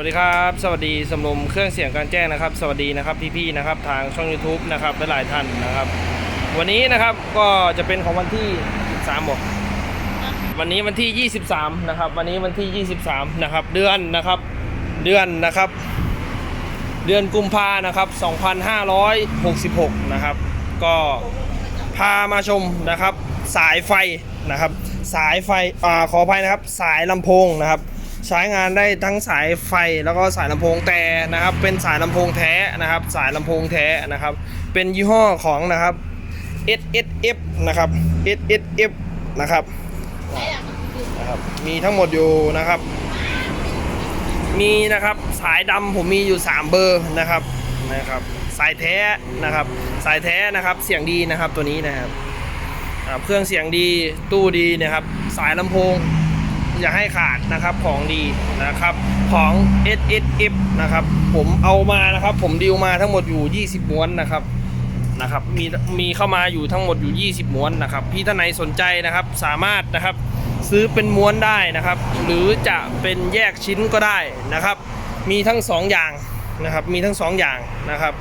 สวัสดีครับ สวัสดีสำรวมเครื่องเสียงการแจ้งนะครับ สวัสดีนะครับพี่ๆนะครับทางช่อง YouTube นะครับและหลายท่านนะครับ วันนี้นะครับก็จะเป็นของวันที่3บอกวันนี้วันที่ 23นะครับวันนี้วันที่ 23นะครับเดือนนะครับเดือนนะครับ เดือนกุมภานะครับ 2566 นะครับ ก็พามาชมนะครับ สายไฟนะครับ สายไฟอ่าขออภัยนะครับ สายลำโพงนะครับ ใช้งานได้ทั้งสายไฟแล้วก็สายลำโพงแต่นะครับ เป็นสายลำโพงแท้นะครับ สายลำโพงแท้นะครับ เป็นยี่ห้อของนะครับ S S F นะครับ S S F นะครับนะครับมีทั้งหมดอยู่นะครับ มีนะครับสายดำผมมีอยู่ 3 เบอร์นะครับนะครับ สายแท้นะครับ สายแท้นะครับเสียงดีนะครับตัวนี้นะครับเครื่องเสียงดีตู้ดีนะครับ สายลำโพง อย่าให้ขาดนะครับของดีนะครับของ S S F นะครับผมเอามานะครับ ผมดีลมาทั้งหมดอยู่ 20 ม้วนนะครับนะครับมีมีเข้ามาอยู่ทั้งหมดอยู่ 20 ม้วนนะครับ พี่ท่านไหนสนใจนะครับ สามารถนะครับซื้อเป็นม้วนได้นะครับ หรือจะเป็นแยกชิ้นก็ได้นะครับ มีทั้งสองอย่างนะครับ มีทั้งสองอย่างนะครับ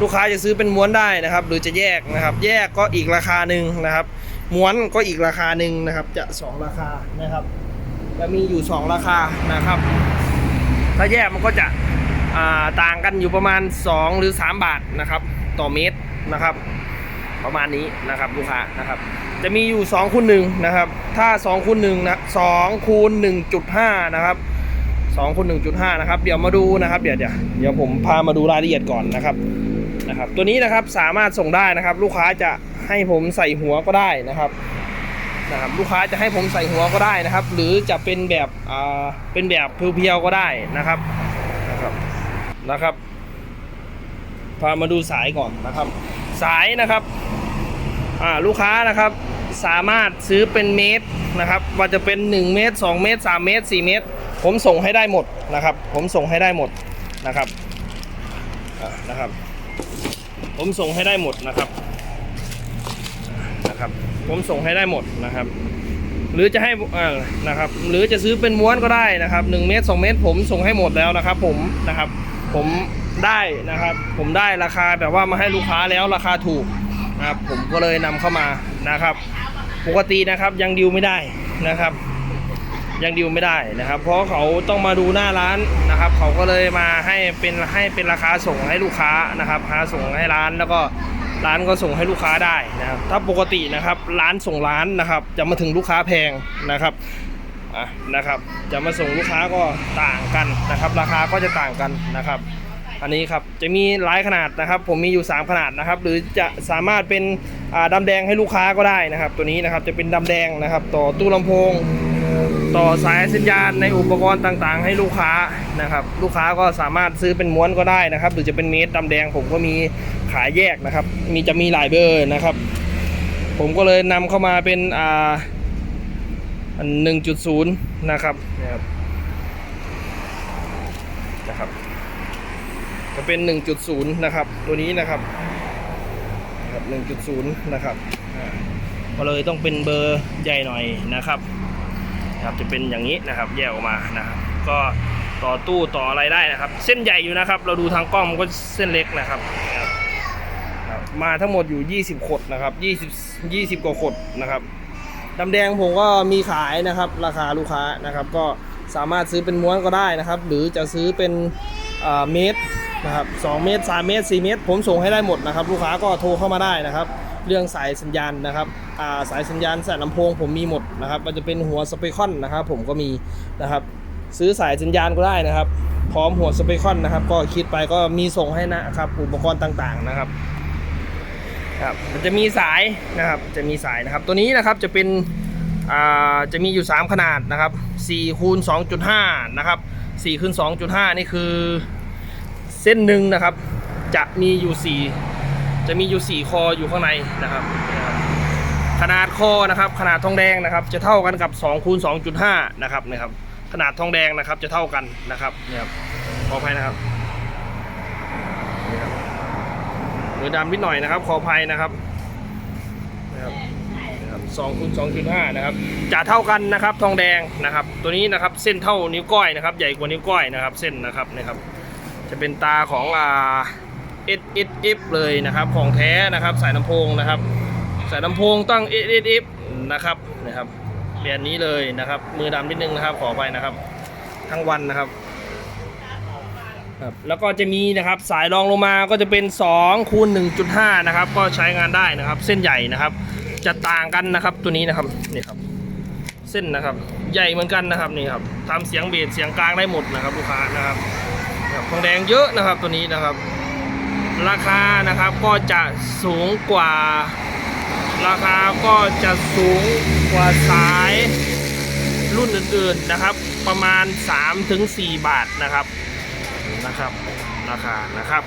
ลูกค้าจะซื้อเป็นม้วนได้นะครับ หรือจะแยกนะครับ แยกก็อีกราคาหนึ่งนะครับ ม้วนก็อีกราคาหนึ่งนะครับ จะสองราคานะครับ จะมีอยู่ 2 ราคานะครับ ถ้าแยกมันก็จะต่างกันอยู่ประมาณ 2 หรือ 3 บาทนะครับ ต่อเมตรนะครับ ประมาณนี้นะครับลูกค้านะครับ จะมีอยู่2คูณ1นะครับ ถ้า2คูณ1นะ2คูณ1.5 นะครับ2คูณ1.5 นะครับ เดี๋ยวมาดูนะครับ เดี๋ยวเดี๋ยวเดี๋ยวผมพามาดูรายละเอียดก่อนนะครับนะครับ ตัวนี้นะครับสามารถส่งได้นะครับ ลูกค้าจะให้ผมใส่หัวก็ได้นะครับ นะครับลูกค้าจะให้ผมใส่หัวก็ได้นะครับ หรือจะเป็นแบบอ่าเป็นแบบเพียวๆก็ได้นะครับนะครับนะครับพามาดูสายก่อนนะครับ สายนะครับอ่าลูกค้านะครับสามารถซื้อเป็นเมตรนะครับ ว่าจะเป็น 1 เมตร 2 เมตร 3 เมตร 4 เมตร ผมส่งให้ได้หมดนะครับ ผมส่งให้ได้หมดนะครับนะครับ ผมส่งให้ได้หมดนะครับ ผมส่งให้ได้หมดนะครับ หรือจะให้อ่อนะครับ หรือจะซื้อเป็นม้วนก็ได้นะครับ1เมตร2เมตร ผมส่งให้หมดแล้วนะครับ ผมนะครับ ผมได้นะครับ ผมได้ราคาแบบว่ามาให้ลูกค้าแล้วราคาถูกนะครับผมก็เลยนำเข้ามานะครับ ปกตินะครับยังดิวไม่ได้นะครับ ยังดิวไม่ได้นะครับ เพราะเขาต้องมาดูหน้าร้านนะครับ เขาก็เลยมาให้เป็นให้เป็นราคาส่งให้ลูกค้านะครับหาส่งให้ร้านแล้วก็ ร้านก็ส่งให้ลูกค้าได้นะครับถ้าปกตินะครับร้านส่งร้านนะครับ จะมาถึงลูกค้าแพงนะครับอะนะครับ จะมาส่งลูกค้าก็ต่างกันนะครับ ราคาก็จะต่างกันนะครับ อันนี้ครับจะมีหลายขนาดนะครับ ผมมีอยู่ 3 ขนาดนะครับ หรือจะสามารถเป็นอ่าดำแดงให้ลูกค้าก็ได้นะครับ ตัวนี้นะครับจะเป็นดำแดงนะครับ ต่อตู้ลำโพง ต่อสายสัญญาณในอุปกรณ์ต่างๆ ให้ลูกค้านะครับ ลูกค้าก็สามารถซื้อเป็นม้วนก็ได้นะครับ หรือจะเป็นเมตรดำแดงผมก็มีขายแยกนะครับ มีจะมีหลายเบอร์นะครับ ผมก็เลยนำเข้ามาเป็นอ่าหนึ่งจุดศูนย์นะครับนะครับนะครับ จะเป็น 1.0 นะครับ ตัวนี้นะครับนะครับ 1.0 นะครับก็เลยต้องเป็นเบอร์ใหญ่หน่อยนะครับ นะครับจะเป็นอย่างนี้นะครับแยกออกมานะครับก็ต่อตู้ต่ออะไรได้นะครับ เส้นใหญ่อยู่นะครับ เราดูทางกล้องมันก็เส้นเล็กนะครับ มาทั้งหมดอยู่ 20 ขดนะครับ20 20 กว่าขดนะครับดำแดงผมก็มีขายนะครับ ราคาลูกค้านะครับก็สามารถซื้อเป็นม้วนก็ได้นะครับ หรือจะซื้อเป็นเมตรนะครับ2เมตร3เมตร4เมตร ผมส่งให้ได้หมดนะครับ ลูกค้าก็โทรเข้ามาได้นะครับ เรื่องสายสัญญาณนะครับาสายสัญญาณสายลำโพงผมมีหมดนะครับมันจะเป็นหัวสเปคอนนะครับผมก็มีนะครับซื้อสายสัญญาณก็ได้นะครับ พร้อมหัวสเปคอนนะครับ ก็คิดไปก็มีส่งให้นะครับ อุปกรณ์ต่างๆนะครับครับมันจะมีสายนะครับจะมีสายนะครับ ตัวนี้นะครับจะเป็นจะมีอยู่ 3 ขนาดนะครับ4คูณ2.5นะครับ4คูณ2.5 นี่คือเส้นหนึ่งนะครับ จะมีอยู่สี่ จะมีอยู่สี่คออยู่ข้างในนะครับ ขนาดคอนะครับ ขนาดทองแดงนะครับ จะเท่ากันกับ2คูณ2.5นะครับนะครับ ขนาดทองแดงนะครับจะเท่ากันนะครับเนี่ยครับขออภัยนะครับนี่ครับมือดำนิดหน่อยนะครับ ขออภัยนะครับนะครับนะครับ2คูณ2.5นะครับจะเท่ากันนะครับทองแดงนะครับ ตัวนี้นะครับเส้นเท่านิ้วก้อยนะครับ ใหญ่กว่านิ้วก้อยนะครับ เส้นนะครับนะครับ จะเป็นตาของอ่า S S F เลยนะครับของแท้นะครับสายลำโพงนะครับ สายลำโพงตั้ง S S F นะครับนะครับแบรนด์นี้เลยนะครับ มือดำนิดนึงนะครับขอไปนะครับ ทั้งวันนะครับครับแล้วก็จะมีนะครับสายรองลงมาก็จะเป็น2คูณ1.5นะครับก็ใช้งานได้นะครับ เส้นใหญ่นะครับ จะต่างกันนะครับตัวนี้นะครับนี่ครับ เส้นนะครับใหญ่เหมือนกันนะครับนี่ครับทำเสียงเบสเสียงกลางได้หมดนะครับลูกค้านะครับครับทองแดงเยอะนะครับตัวนี้นะครับ ราคานะครับก็จะสูงกว่า ราคาก็จะสูงกว่าสายรุ่นอื่นๆนะครับ ประมาณ 3-4 บาทนะครับนะครับ ราคานะครับ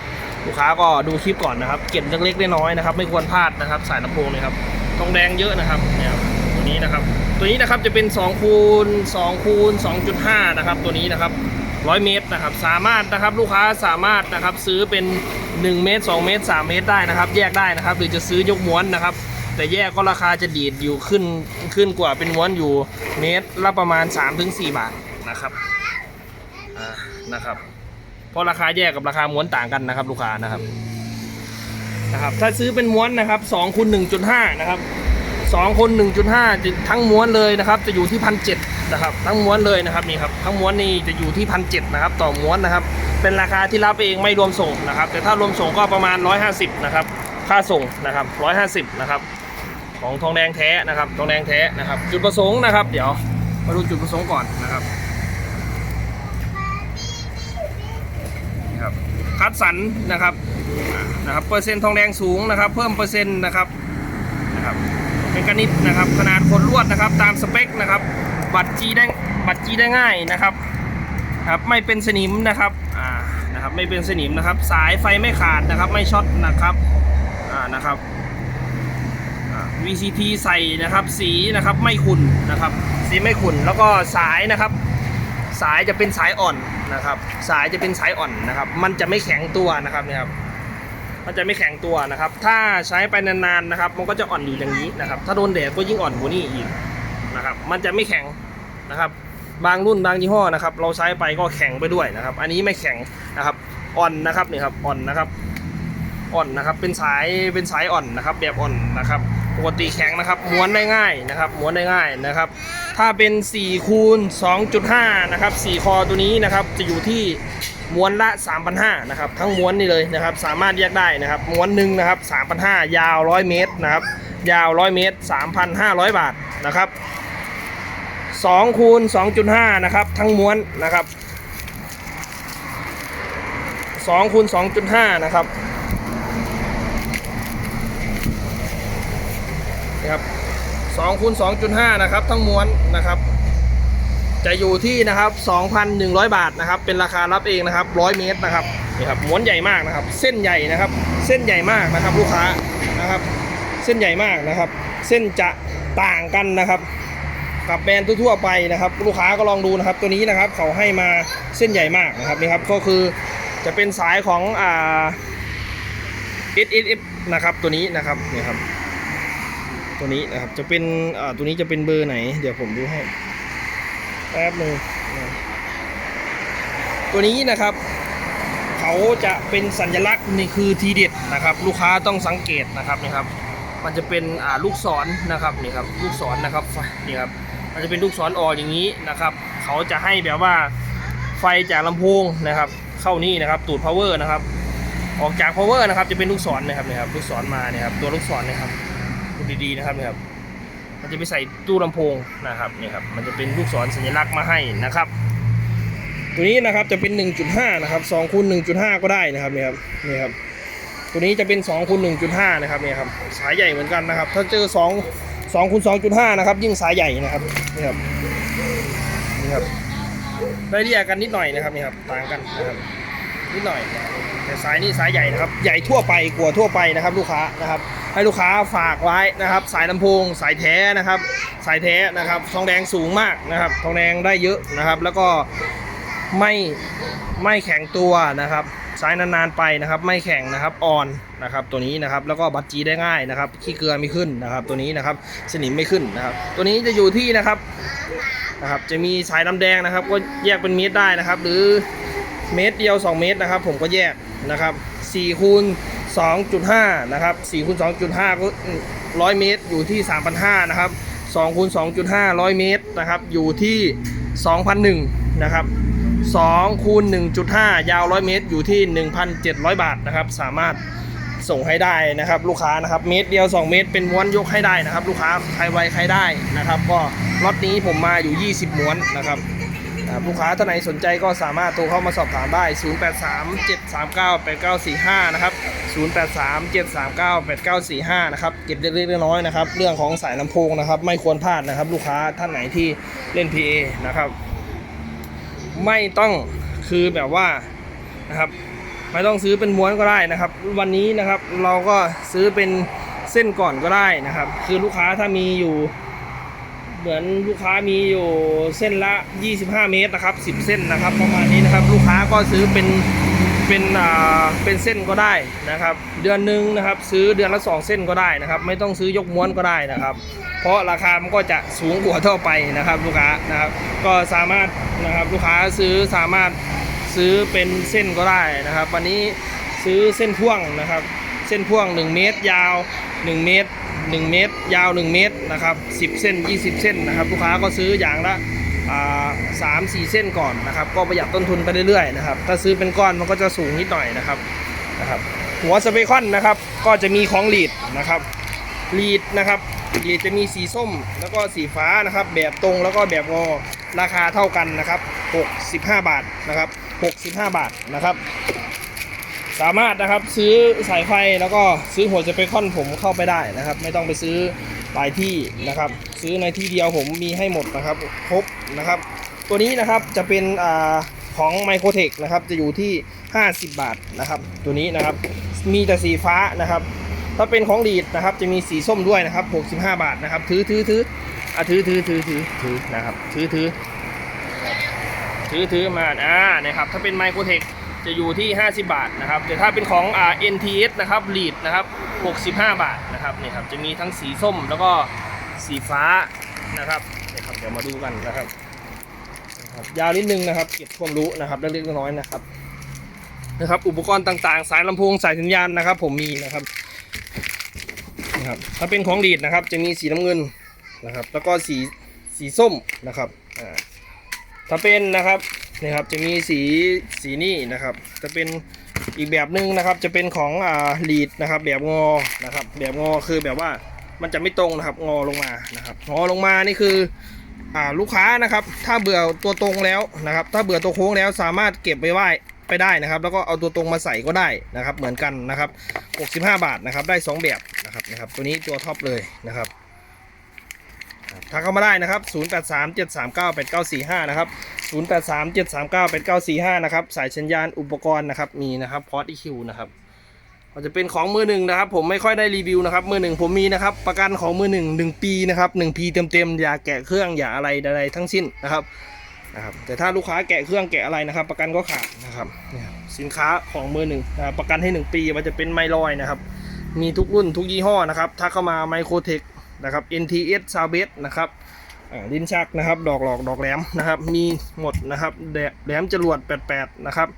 ลูกค้าก็ดูคลิปก่อนนะครับ เก็บเล็กๆน้อยๆนะครับ ไม่ควรพลาดนะครับ สายลำโพงเลยครับทองแดงเยอะนะครับเนี่ยตัวนี้นะครับ ตัวนี้นะครับจะเป็น2คูณ2คูณ2.5 นะครับ ตัวนี้นะครับ 100 เมตรนะครับ สามารถนะครับลูกค้าสามารถนะครับซื้อเป็น 1 เมตร 2 เมตร 3 เมตรได้นะครับ แยกได้นะครับ หรือจะซื้อยกม้วนนะครับ แต่แยกก็ราคาจะดีดอยู่ขึ้นขึ้นกว่าเป็นม้วนอยู่เมตรละประมาณ 3-4 บาทนะครับนะครับเพราะราคาแยกกับราคาม้วนต่างกันนะครับ ลูกค้านะครับนะครับ ถ้าซื้อเป็นม้วนนะครับ2คูณ1.5 นะครับ2คูณ1.5ทั้งม้วนเลยนะครับ จะอยู่ที่พันเนะครับทั้งม้วนเลยนะครับนี่ครับทั้งม้วนนี่จะอยู่ที่พันเนะครับต่อม้วนนะครับ เป็นราคาที่รับเองไม่รวมส่งนะครับ แต่ถ้ารวมส่งก็ประมาณ 150นะครับค่าส่งนะครับ150นะครับของทองแดงแท้นะครับทองแดงแท้นะครับ จุดประสงค์นะครับ เดี๋ยวมาดูจุดประสงค์ก่อนนะครับนี่ครับคัดสรรนะครับนะครับเปอร์เซ็นต์ทองแดงสูงนะครับ เพิ่มเปอร์เซ็นต์นะครับนะครับเป็นกระนิดนะครับ ขนาดขนลวดนะครับ ตามสเปคนะครับ บัตรจีได้บัตรจีได้ง่ายนะครับครับไม่เป็นสนิมนะครับอ่านะครับไม่เป็นสนิมนะครับ สายไฟไม่ขาดนะครับ ไม่ช็อตนะครับอ่านะครับ VCT ใส่นะครับสีนะครับไม่ขุ่นนะครับ สีไม่ขุ่นแล้วก็สายนะครับ สายจะเป็นสายอ่อนนะครับ สายจะเป็นสายอ่อนนะครับ มันจะไม่แข็งตัวนะครับนี่ครับมันจะไม่แข็งตัวนะครับ ถ้าใช้ไปนานๆนะครับ มันก็จะอ่อนอยู่อย่างนี้นะครับ ถ้าโดนแดดก็ยิ่งอ่อนกว่านี้อีก นะครับ มันจะไม่แข็งนะครับ บางรุ่นบางยี่ห้อนะครับ เราใช้ไปก็แข็งไปด้วยนะครับ อันนี้ไม่แข็งนะครับอ่อนนะครับนี่ครับอ่อนนะครับอ่อนนะครับ เป็นสายเป็นสายอ่อนนะครับ แบบอ่อนนะครับ ปกติแข็งนะครับม้วนได้ง่ายนะครับม้วนได้ง่ายนะครับ ถ้าเป็น4คูณ2.5นะครับ4คอตัวนี้นะครับจะอยู่ที่ม้วนละ3,500นะครับทั้งม้วนนี่เลยนะครับ สามารถแยกได้นะครับ ม้วนหนึ่งนะครับ3,500ยาว 100 เมตรนะครับ ยาว 100 เมตร 3,500 บาทนะครับ 2คูณ2.5 นะครับ ทั้งม้วนนะครับ2คูณ2.5 นะครับนะครับ2คูณ2.5 นะครับ ทั้งม้วนนะครับ จะอยู่ที่นะครับ 2,100 บาทนะครับ เป็นราคารับเองนะครับ 100 เมตรนะครับนี่ครับม้วนใหญ่มากนะครับ เส้นใหญ่นะครับ เส้นใหญ่มากนะครับ ลูกค้านะครับ เส้นใหญ่มากนะครับ เส้นจะต่างกันนะครับ กับแบรนด์ทั่วๆไปนะครับ ลูกค้าก็ลองดูนะครับ ตัวนี้นะครับเขาให้มาเส้นใหญ่มากนะครับนี่ครับก็คือจะเป็นสายของอ่า S S F นะครับตัวนี้นะครับนี่ครับ ตัวนี้นะครับจะเป็นอ่าตัวนี้จะเป็นเบอร์ไหน เดี๋ยวผมดูให้แป๊บหนึ่งตัวนี้นะครับเขาจะเป็นสัญลักษณ์นี่คือทีเด็ดนะครับ ลูกค้าต้องสังเกตนะครับนี่ครับ มันจะเป็นอ่าลูกศรนะครับนี่ครับลูกศรนะครับนี่ครับ มันจะเป็นลูกศรอออย่างนี้นะครับ เขาจะให้แบบว่าไฟจากลำโพงนะครับ เข้านี่นะครับตูด power นะครับ ออกจาก power นะครับจะเป็นลูกศรนะครับนี่ครับ ลูกศรมาเนี่ยครับตัวลูกศรนะครับดูดีๆนะครับเนี่ยครับ มันจะไปใส่ตู้ลำโพงนะครับเนี่ยครับมันจะเป็นลูกศรสัญลักษณ์มาให้นะครับตัวนี้นะครับจะเป็น 1.5 นะครับ2คูณ1.5 ก็ได้นะครับเนี่ยครับนี่ครับ ตัวนี้จะเป็น2คูณ1.5 นะครับเนี่ยครับ สายใหญ่เหมือนกันนะครับ ถ้าเจอ 2 2คูณ2.5 นะครับ ยิ่งสายใหญ่นะครับนี่ครับนี่ครับได้เรียกกันนิดหน่อยนะครับนี่ครับต่างกันนะครับนิดหน่อยแต่สายนี้สายใหญ่นะครับ ใหญ่ทั่วไปกว่าทั่วไปนะครับ ลูกค้านะครับ ให้ลูกค้าฝากไว้นะครับ สายลำโพง สายแท้นะครับ สายแท้นะครับ ทองแดงสูงมากนะครับ ทองแดงได้เยอะนะครับ แล้วก็ ไม่ไม่แข็งตัวนะครับใช้นานๆไปนะครับ ไม่แข็งนะครับอ่อนนะครับ ตัวนี้นะครับแล้วก็บัตรจีได้ง่ายนะครับขี้เกลือไม่ขึ้นนะครับ ตัวนี้นะครับสนิมไม่ขึ้นนะครับ ตัวนี้จะอยู่ที่นะครับนะครับ จะมีสายน้ำแดงนะครับ ก็แยกเป็นเมตรได้นะครับ หรือเมตรเดียว 2 เมตรนะครับ ผมก็แยกนะครับ4คูณ2.5นะครับ4คูณ2.5 ก็ 100 เมตร อยู่ที่ 3,500นะครับ2คูณ2.5 100 เมตรนะครับ อยู่ที่ 2,001นะครับ 2คูณ1.5 ยาว 100 เมตร อยู่ที่ 1,700 บาทนะครับ สามารถส่งให้ได้นะครับ ลูกค้านะครับ เมตรเดียว 2 เมตร เป็นม้วนยกให้ได้นะครับ ลูกค้าใครไวใครได้นะครับ ก็ล็อตนี้ผมมาอยู่ 20 ม้วนนะครับลูกค้าท่านไหนสนใจก็สามารถโทรเข้ามาสอบถามได้ 0837398945 นะครับ 0837398945 นะครับ เก็บเล็กๆน้อยๆนะครับ เรื่องของสายลำโพงนะครับ ไม่ควรพลาดนะครับ ลูกค้าท่านไหนที่เล่น PA นะครับ ไม่ต้องคือแบบว่านะครับ ไม่ต้องซื้อเป็นม้วนก็ได้นะครับ วันนี้นะครับเราก็ซื้อเป็นเส้นก่อนก็ได้นะครับ คือลูกค้าถ้ามีอยู่ เหมือนลูกค้ามีอยู่เส้นละ 25 เมตรนะครับ 10 เส้นนะครับ ประมาณนี้นะครับ ลูกค้าก็ซื้อเป็น เป็นอ่าเป็นเส้นก็ได้นะครับ เดือนหนึ่งนะครับซื้อเดือนละ 2 เส้นก็ได้นะครับ ไม่ต้องซื้อยกม้วนก็ได้นะครับ เพราะราคามันก็จะสูงกว่าทั่วไปนะครับลูกค้านะครับ ก็สามารถนะครับลูกค้าซื้อสามารถซื้อเป็นเส้นก็ได้นะครับ วันนี้ซื้อเส้นพ่วงนะครับ เส้นพ่วง 1 เมตรยาว 1 เมตร 1 เมตร ยาว 1 เมตรนะครับ10 เส้น 20 เส้นนะครับ ลูกค้าก็ซื้ออย่างละ สามสี่เส้นก่อนนะครับ ก็ประหยัดต้นทุนไปเรื่อยๆนะครับ ถ้าซื้อเป็นก้อนมันก็จะสูงนิดหน่อยนะครับนะครับ หัวสเปคอนนะครับ ก็จะมีของลีดนะครับลีดนะครับลีดจะมีสีส้มแล้วก็สีฟ้านะครับ แบบตรงแล้วก็แบบงอราคาเท่ากันนะครับ 65 บาทนะครับ65 บาทนะครับ สามารถนะครับซื้อสายไฟแล้วก็ซื้อหัวสเปคอนผมเข้าไปได้นะครับ ไม่ต้องไปซื้อหลายที่นะครับ ซื้อในที่เดียวผมมีให้หมดนะครับครบนะครับ ตัวนี้นะครับจะเป็นอาของ m i c r o t e c h นะครับจะอยู่ที่ 50 บาทนะครับ ตัวนี้นะครับมีแต่สีฟ้านะครับ ถ้าเป็นของดีดนะครับจะมีสีส้มด้วยนะครับ 65 บาทนะครับ ถือถือถืออะถือถือถือถือถือนะครับ ถือถือถือถือมาอ่านะครับถ้าเป็น m i c r o t e c h จะอยู่ที่ 50 บาทนะครับ แต่ถ้าเป็นของอ่า NTS นะครับ lead นะครับ 65 บาทนะครับนี่ครับจะมีทั้งสีส้มแล้วก็ สีฟ้านะครับนี่ครับ เดี๋ยวมาดูกันนะครับนะครับ ยาวนิดนึงนะครับเก็บความรู้นะครับเล็กๆน้อยๆนะครับนะครับ อุปกรณ์ต่างๆ สายลำโพงสายสัญญาณนะครับ ผมมีนะครับนะครับถ้าเป็นของดีดนะครับ จะมีสีน้ำเงินนะครับ แล้วก็สีสีส้มนะครับอ่าถ้าเป็นนะครับนี่ครับจะมีสีสีนี่นะครับ จะเป็นอีกแบบหนึ่งนะครับจะเป็นของอ่าลีดนะครับ แบบงอนะครับ แบบงอคือแบบว่า มันจะไม่ตรงนะครับงอลงมานะครับงอลงมานี่คืออ่าลูกค้านะครับ ถ้าเบื่อตัวตรงแล้วนะครับ ถ้าเบื่อตัวโค้งแล้วสามารถเก็บไปไว้ไปได้นะครับ แล้วก็เอาตัวตรงมาใส่ก็ได้นะครับ เหมือนกันนะครับ 65 บาทนะครับ ได้ 2 แบบนะครับนะครับ ตัวนี้ตัวท็อปเลยนะครับทักเข้ามาได้นะครับ 0837398945 นะครับ 0837398945 นะครับ สายสัญญาณอุปกรณ์นะครับ มีนะครับพอร์ต EQ นะครับ ก็จะเป็นของมือหนึ่งนะครับ ผมไม่ค่อยได้รีวิวนะครับ มือหนึ่งผมมีนะครับ ประกันของมือหนึ่งหนึ่งปีนะครับหนึ่งปีเต็มๆอย่าแกะเครื่องอย่าอะไรใดๆทั้งสิ้นนะครับนะครับ แต่ถ้าลูกค้าแกะเครื่องแกะอะไรนะครับ ประกันก็ขาดนะครับเนี่ยสินค้าของมือหนึ่งนะรประกันให้หนึ่งปีมันจะเป็นไมลอยนะครับ มีทุกรุ่นทุกยี่ห้อนะครับถ้าเข้ามาไมโครเทคนะครับ NTS s o u t h b e s นะครับลิ้นชักนะครับ ดอกหลอกดอกแหลมนะครับ มีหมดนะครับแดแหลมจรวด 88 นะครับ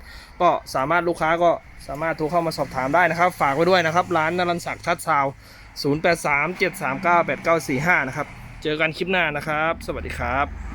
ก็สามารถลูกค้าก็ สามารถโทรเข้ามาสอบถามได้นะครับ ฝากไว้ด้วยนะครับ ร้านนรันศักดิ์ทัดซาว 083 739 8945 นะครับ เจอกันคลิปหน้านะครับ สวัสดีครับ